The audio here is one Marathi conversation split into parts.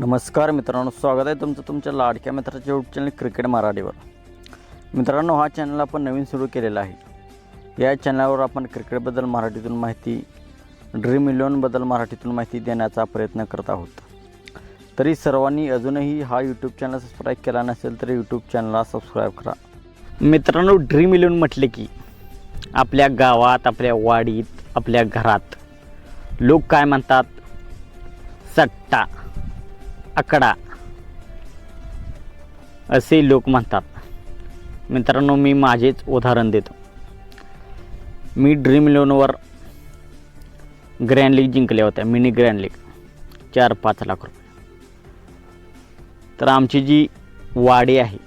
नमस्कार मित्रांनो स्वागत आहे तुमचं तुमच्या लाडक्या मित्राच्या यूट्यूब चॅनल क्रिकेट मराठीवर. मित्रांनो हा चॅनल आपण नवीन सुरू केलेला आहे. या चॅनलवर आपण क्रिकेटबद्दल मराठीतून माहिती ड्रीम इलेवनबद्दल मराठीतून माहिती देण्याचा प्रयत्न करत आहोत. तरी सर्वांनी अजूनही हा यूट्यूब चॅनल सबस्क्राईब केला नसेल तर यूट्यूब चॅनलला सबस्क्राईब करा. मित्रांनो ड्रीम इलेवन म्हटले की आपल्या गावात आपल्या वाडीत आपल्या घरात लोक काय म्हणतात? सट्टा. आकडा असे लोक म्हणतात. मित्रांनो मी माझेच उदाहरण देतो. मी ड्रीम लोनवर ग्रँड लीग जिंकल्या होत्या. मिनी ग्रँड लीग चार पाच लाख रुपये. तर आमची जी वाडी आहे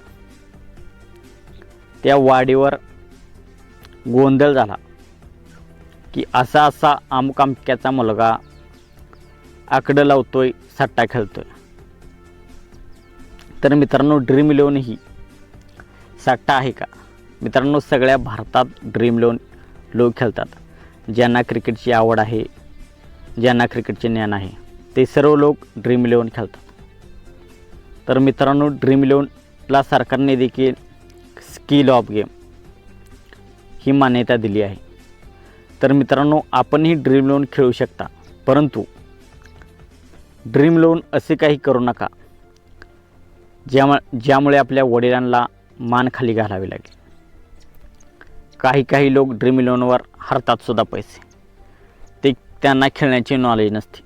त्या वाडीवर गोंधळ झाला की असा असा अमुक अमक्याचा मुलगा आकडं लावतोय सट्टा खेळतोय. तर मित्रांनो ड्रीम लोन ही सट्टा आहे का? मित्रांनो सगळ्या भारतात ड्रीम लोन लोक खेळतात. ज्यांना क्रिकेटची आवड आहे ज्यांना क्रिकेटचे ज्ञान आहे ते सर्व लोक ड्रीम लोन खेळतात. तर मित्रांनो ड्रीम लोनला सरकारने देखील स्किल ऑफ गेम ही मान्यता दिली आहे. तर मित्रांनो आपणही ड्रीम लोन खेळू शकता परंतु ड्रीम लोन असे काही करू नका. ज्यामुळे ज्यामुळे आपल्या वडिलांना मान खाली घालावी लागेल. काही काही लोक ड्रीम इलेवनवर हरतात सुद्धा पैसे. ते त्यांना खेळण्याची नॉलेज नसते.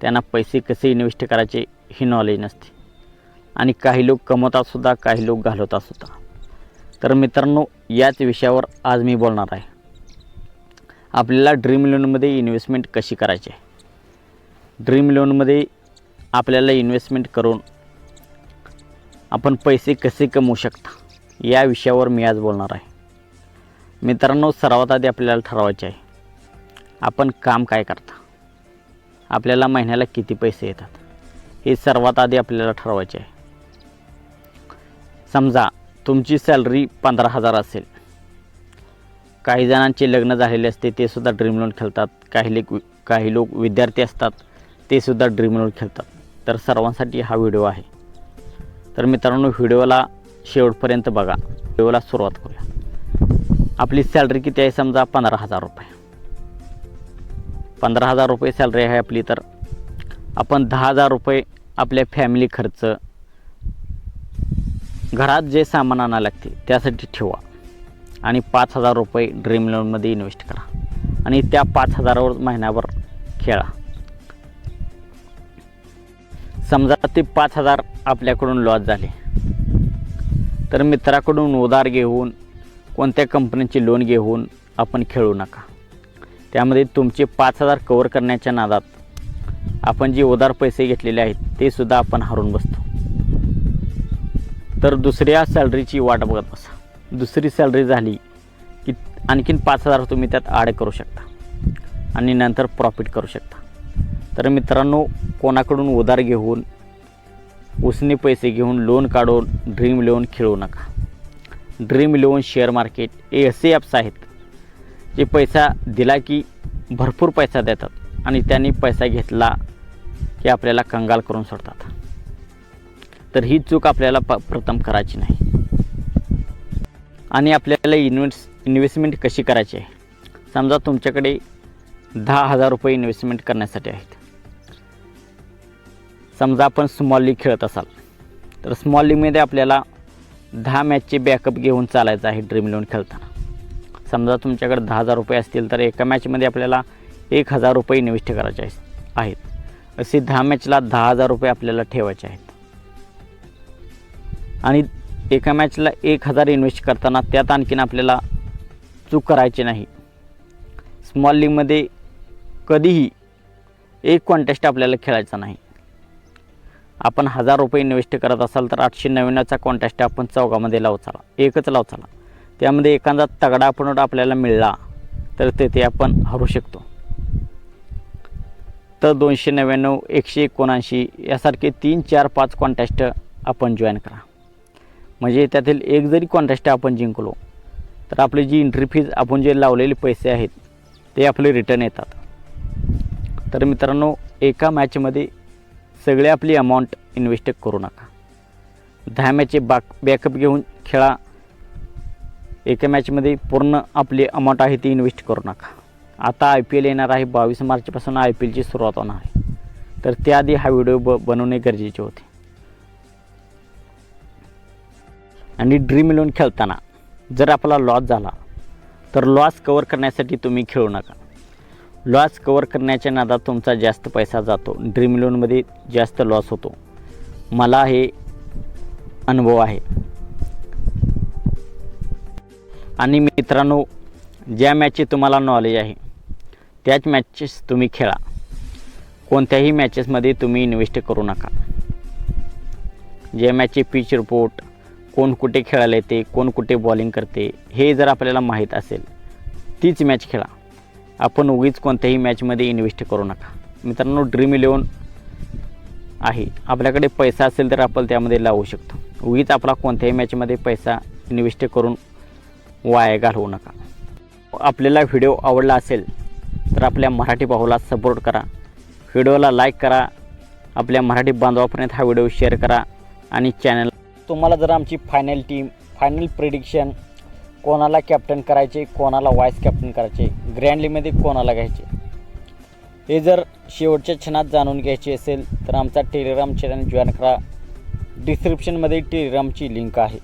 त्यांना पैसे कसे इन्व्हेस्ट करायचे ही नॉलेज नसते. आणि काही लोक कमवतात सुद्धा काही लोक घालवतातसुद्धा तर मित्रांनो याच विषयावर आज मी बोलणार आहे. आपल्याला ड्रीम लोनमध्ये इन्व्हेस्टमेंट कशी करायची आहे? ड्रीम लोनमध्ये आपल्याला इन्व्हेस्टमेंट करून आपण पैसे कसे कमवू शकता? या विषयावर मी आज बोलणार आहे. मित्रांनो सर्वात आधी आपल्याला ठरवायचे आहे आपण काम काय करता? आपल्याला महिन्याला किती पैसे येतात? हे सर्वात आधी आपल्याला ठरवायचे आहे. समजा तुमची सॅलरी पंधरा हजार असेल. काही जणांचे लग्न झालेले असते ते सुद्धा ड्रीम लोन खेळतात. काही लोक काही लोक विद्यार्थी असतात ते सुद्धा ड्रीम लोन खेळतात. तर सर्वांसाठी हा व्हिडिओ आहे. तर मित्रांनो व्हिडिओला शेवटपर्यंत बघा. व्हिडिओला सुरुवात करूया. आपली सॅलरी किती आहे समजा? पंधरा हजार रुपये. पंधरा हजार रुपये सॅलरी आहे आपली तर. आपण दहा हजार रुपये आपल्या फॅमिली खर्च घरात जे सामान आणायला लागते त्यासाठी ठेवा. आणि पाच हजार रुपये ड्रीम लोनमध्ये इन्व्हेस्ट करा. आणि त्या पाच हजारावर महिन्याभर खेळा. समजा ते पाच हजार आपल्याकडून लॉस झाले. तर मित्राकडून उधार घेऊन कोणत्या कंपनीचे लोन घेऊन आपण खेळू नका. त्यामध्ये तुमचे पाच हजार कवर करण्याच्या नादात आपण जे उधार पैसे घेतलेले आहेत ते सुद्धा आपण हरून बसतो. तर दुसऱ्या सॅलरीची वाट बघत बसा. दुसरी सॅलरी झाली की आणखीन पाच हजार तुम्ही त्यात ॲड करू शकता. आणि नंतर प्रॉफिट करू शकता. तर मित्रांनो कोणाकडून उधार घेऊन उसने पैसे घेऊन लोन काढून ड्रीम लोन खेळू नका. ड्रीम लोन शेअर मार्केट हे असे ॲप्स आहेत जे पैसा दिला की भरपूर पैसा देतात आणि त्यांनी पैसा घेतला की आपल्याला कंगाल करून सोडतात. तर ही चूक आपल्याला प प्रथम करायची नाही. आणि आपल्याला इन्व्हेस्ट इन्व्हेस्टमेंट कशी करायची आहे? समजा तुमच्याकडे दहा हजार रुपये इन्व्हेस्टमेंट करण्यासाठी आहेत. समजा आपण स्मॉल लीग खेळत असाल तर स्मॉल लीगमध्ये आपल्याला दहा मॅचचे बॅकअप घेऊन चालायचं आहे ड्रीम इलेवन खेळताना. समजा तुमच्याकडे दहा हजार रुपये असतील तर एका मॅचमध्ये आपल्याला एक हजार रुपये इन्व्हेस्ट करायचे आहे- आहेत. असे दहा मॅचला दहा हजार रुपये आपल्याला ठेवायचे आहेत. आणि एका मॅचला एक हजार इन्व्हेस्ट करताना त्यात आणखीन आपल्याला चूक करायची नाही. स्मॉल लीगमध्ये कधीही एक कॉन्टेस्ट आपल्याला खेळायचा नाही. आपण हजार रुपये इन्व्हेस्ट करत असाल तर आठशे नव्याण्णवचा कॉन्टॅस्ट आपण चौकामध्ये लावू चाला. एकच लावू चाला. त्यामध्ये एखादा तगडा आपण आपल्याला मिळला तर तेथे आपण हरू शकतो. तर दोनशे नव्याण्णव एकशे एकोणऐंशी यासारखे तीन चार पाच कॉन्टॅस्ट आपण जॉईन करा. म्हणजे त्यातील एक जरी कॉन्टॅस्ट आपण जिंकलो तर आपली जी एंट्री फीज आपण जे लावलेले पैसे आहेत ते आपले रिटर्न येतात. तर मित्रांनो एका मॅचमध्ये सगळे आपली अमाऊंट इन्व्हेस्ट करू नका. दहा मॅचचे बाक बॅकअप घेऊन खेळा. एका मॅचमध्ये पूर्ण आपली अमाऊंट आहे ती इन्व्हेस्ट करू नका. आता आय पी एल येणार आहे बावीस मार्चपासून आय पी एलची सुरुवात होणार आहे. तर त्याआधी हा व्हिडिओ ब बनवणे गरजेचे होते. आणि ड्रीम इलेवन खेळताना जर आपला लॉस झाला तर लॉस कवर करण्यासाठी तुम्ही खेळू नका. लॉस कवर करण्याच्या नादात तुमचा जास्त पैसा जातो. ड्रीम लोनमध्ये जास्त लॉस होतो. मला हे अनुभव आहे. आणि मित्रांनो ज्या मॅचची तुम्हाला नॉलेज आहे त्याच मॅचेस तुम्ही खेळा. कोणत्याही मॅचेसमध्ये तुम्ही इन्व्हेस्ट करू नका. ज्या मॅचचे पिच रिपोर्ट कोण कुठे खेळायला येते कोण कुठे बॉलिंग करते हे जर आपल्याला माहीत असेल तीच मॅच खेळा. आपण उगीच कोणत्याही मॅचमध्ये इन्व्हेस्ट करू नका. मित्रांनो ड्रीम इलेवन आहे. आपल्याकडे पैसा असेल तर आपण त्यामध्ये लावू शकतो. उगीच आपला कोणत्याही मॅचमध्ये पैसा इन्व्हेस्ट करून वाया घालवू नका. आपल्याला व्हिडिओ आवडला असेल तर आपल्या मराठी भाऊला सपोर्ट करा. व्हिडिओला लाईक करा. आपल्या मराठी बांधवापर्यंत हा व्हिडिओ शेअर करा. आणि चॅनल तुम्हाला जर आमची फायनल टीम फायनल प्रिडिक्शन कोणाला कॅप्टन करायचे कोणाला वाईस कॅप्टन करायचे ग्रँडलीमध्ये कोणाला घ्यायचे? हे जर शेवटच्या क्षणात जाणून घ्यायचे असेल तर आमचा टेलिग्राम चॅनल जॉईन करा. डिस्क्रिप्शनमध्ये टेलिग्रामची लिंक आहे.